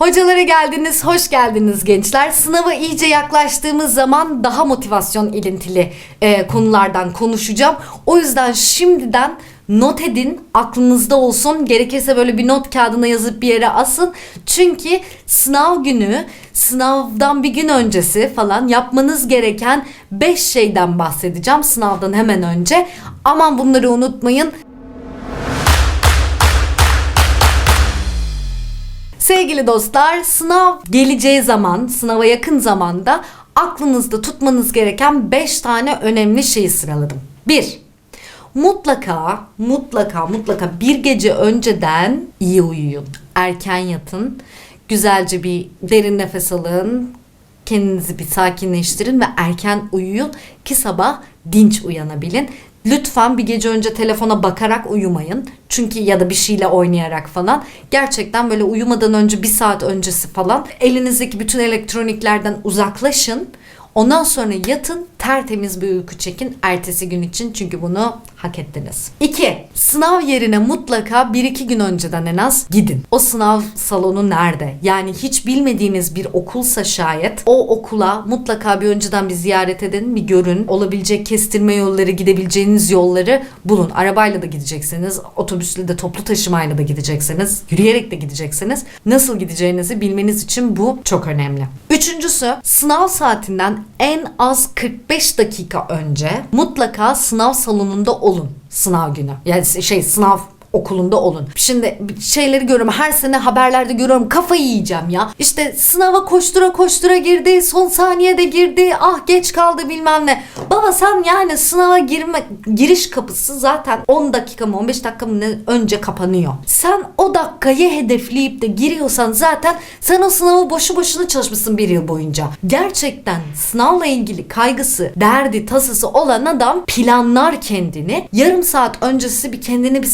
Hocalara geldiniz, hoş geldiniz gençler. Sınava iyice yaklaştığımız zaman daha motivasyon ilintili e, konulardan konuşacağım. O yüzden şimdiden not edin, aklınızda olsun. Gerekirse böyle bir not kağıdına yazıp bir yere asın. Çünkü sınav günü, sınavdan bir gün öncesi falan yapmanız gereken 5 şeyden bahsedeceğim sınavdan hemen önce. Aman bunları unutmayın. Sevgili dostlar, sınav geleceği zaman, sınava yakın zamanda aklınızda tutmanız gereken 5 tane önemli şeyi sıraladım. 1. Mutlaka, mutlaka, mutlaka bir gece önceden iyi uyuyun. Erken yatın. Güzelce bir derin nefes alın. Kendinizi bir sakinleştirin ve erken uyuyun ki sabah dinç uyanabilin. Lütfen bir gece önce telefona bakarak uyumayın. Çünkü ya da bir şeyle oynayarak falan. Gerçekten böyle uyumadan önce bir saat öncesi falan elinizdeki bütün elektroniklerden uzaklaşın. Ondan sonra yatın tertemiz bir uyku çekin ertesi gün için çünkü bunu hak ettiniz. 2. Sınav yerine mutlaka 1-2 gün önceden en az gidin. O sınav salonu nerede? Yani hiç bilmediğiniz bir okulsa şayet o okula mutlaka bir önceden bir ziyaret edin, bir görün. Olabilecek kestirme yolları, gidebileceğiniz yolları bulun. Arabayla da gideceksiniz, otobüsle de toplu taşımayla da gideceksiniz, yürüyerek de gideceksiniz. Nasıl gideceğinizi bilmeniz için bu çok önemli. Üçüncüsü sınav saatinden en az 45 dakika önce mutlaka sınav salonunda olun sınav günü. Yani şey sınav okulunda olun. Şimdi şeyleri görüyorum. Her sene haberlerde görüyorum. Kafayı yiyeceğim ya. İşte sınava koştura koştura girdi. Son saniyede girdi. Ah geç kaldı bilmem ne. Baba sen yani sınava girme giriş kapısı zaten 10 dakika mı 15 dakika mı önce kapanıyor. Sen o dakikayı hedefleyip de giriyorsan zaten sen o sınavı boşu boşuna çalışmışsın bir yıl boyunca. Gerçekten sınavla ilgili kaygısı, derdi, tasası olan adam planlar kendini. Yarım saat öncesi bir kendini bir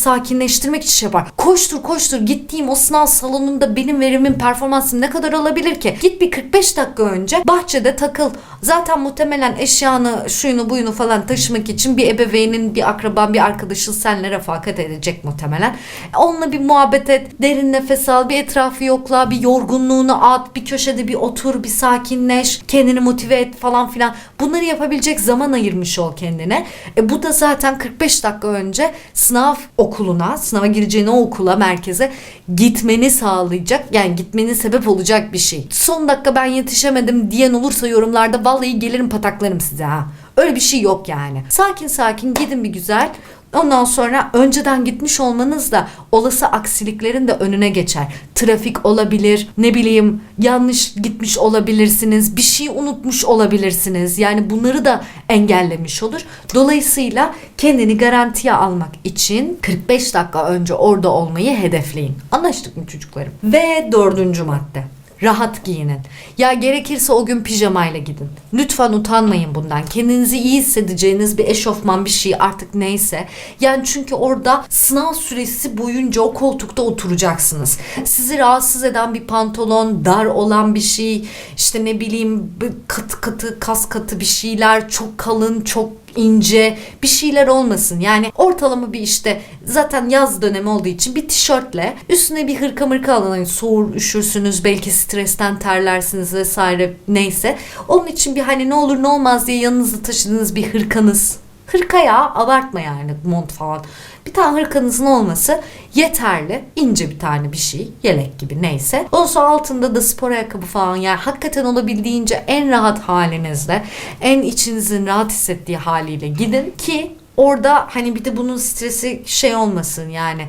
sakinleştirmek için şey yapar. Koştur koştur gittiğim o sınav salonunda benim verimim performansım ne kadar olabilir ki? Git bir 45 dakika önce bahçede takıl. Zaten muhtemelen eşyanı şuyunu buyunu falan taşımak için bir ebeveynin bir akraban bir arkadaşın seninle refakat edecek muhtemelen. Onunla bir muhabbet et. Derin nefes al. Bir etrafı yokla. Bir yorgunluğunu at. Bir köşede bir otur. Bir sakinleş. Kendini motive et falan filan. Bunları yapabilecek zaman ayırmış ol kendine. E, bu da zaten 45 dakika önce sınav okuluna, sınava gireceğin o okula, merkeze gitmeni sağlayacak. Yani gitmenin sebep olacak bir şey. Son dakika ben yetişemedim diyen olursa yorumlarda vallahi gelirim pataklarım size ha. Öyle bir şey yok yani. Sakin sakin gidin bir güzel. Ondan sonra önceden gitmiş olmanız da olası aksiliklerin de önüne geçer. Trafik olabilir, ne bileyim yanlış gitmiş olabilirsiniz, bir şey unutmuş olabilirsiniz. Yani bunları da engellemiş olur. Dolayısıyla kendini garantiye almak için 45 dakika önce orada olmayı hedefleyin. Anlaştık mı çocuklarım? Ve dördüncü madde. Rahat giyinin. Ya gerekirse o gün pijamayla gidin. Lütfen utanmayın bundan. Kendinizi iyi hissedeceğiniz bir eşofman bir şey artık neyse. Yani çünkü orada sınav süresi boyunca o koltukta oturacaksınız. Sizi rahatsız eden bir pantolon, dar olan bir şey, işte ne bileyim katı katı kas katı bir şeyler, çok kalın, çok ince bir şeyler olmasın. Yani ortalama bir işte zaten yaz dönemi olduğu için bir tişörtle üstüne bir hırka mırka alın. Hani soğur üşürsünüz belki stresten terlersiniz vesaire neyse. Onun için bir hani ne olur ne olmaz diye yanınızda taşıdığınız bir hırkanız Hırka ya abartma yani mont falan. Bir tane hırkanızın olması yeterli. İnce bir tane bir şey. Yelek gibi neyse. Ondan sonra altında da spor ayakkabı falan. Yani hakikaten olabildiğince en rahat halinizde, en içinizin rahat hissettiği haliyle gidin ki orada hani bir de bunun stresi şey olmasın yani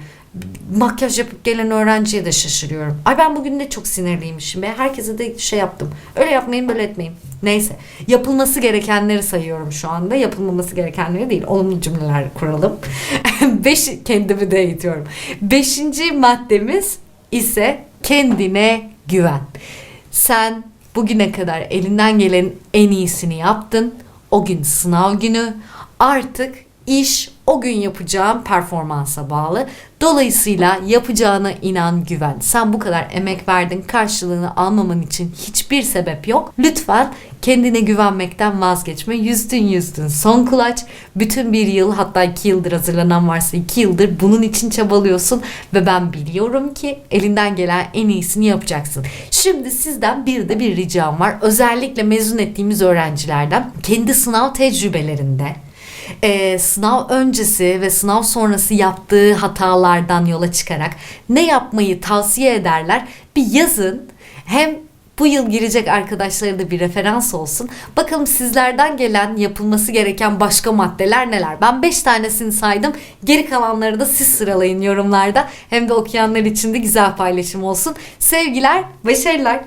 makyaj yapıp gelen öğrenciye de şaşırıyorum. Ay ben bugün de çok sinirliymişim be. Herkese de şey yaptım. Öyle yapmayın böyle etmeyin. Neyse. Yapılması gerekenleri sayıyorum şu anda. Yapılmaması gerekenleri değil. Olumlu cümleler kuralım. Beş, kendimi de eğitiyorum. Beşinci maddemiz ise kendine güven. Sen bugüne kadar elinden gelen en iyisini yaptın. O gün sınav günü. Artık iş o gün yapacağın performansa bağlı. Dolayısıyla yapacağına inan güven. Sen bu kadar emek verdin karşılığını almaman için hiçbir sebep yok. Lütfen kendine güvenmekten vazgeçme. Yüzdün yüzdün son kulaç. Bütün bir yıl hatta iki yıldır hazırlanan varsa iki yıldır bunun için çabalıyorsun. Ve ben biliyorum ki elinden gelen en iyisini yapacaksın. Şimdi sizden bir de bir ricam var. Özellikle mezun ettiğimiz öğrencilerden kendi sınav tecrübelerinde e, sınav öncesi ve sınav sonrası yaptığı hatalardan yola çıkarak ne yapmayı tavsiye ederler bir yazın. Hem bu yıl girecek arkadaşlara da bir referans olsun. Bakalım sizlerden gelen yapılması gereken başka maddeler neler? Ben 5 tanesini saydım. Geri kalanları da siz sıralayın yorumlarda. Hem de okuyanlar için de güzel paylaşım olsun. Sevgiler, başarılar.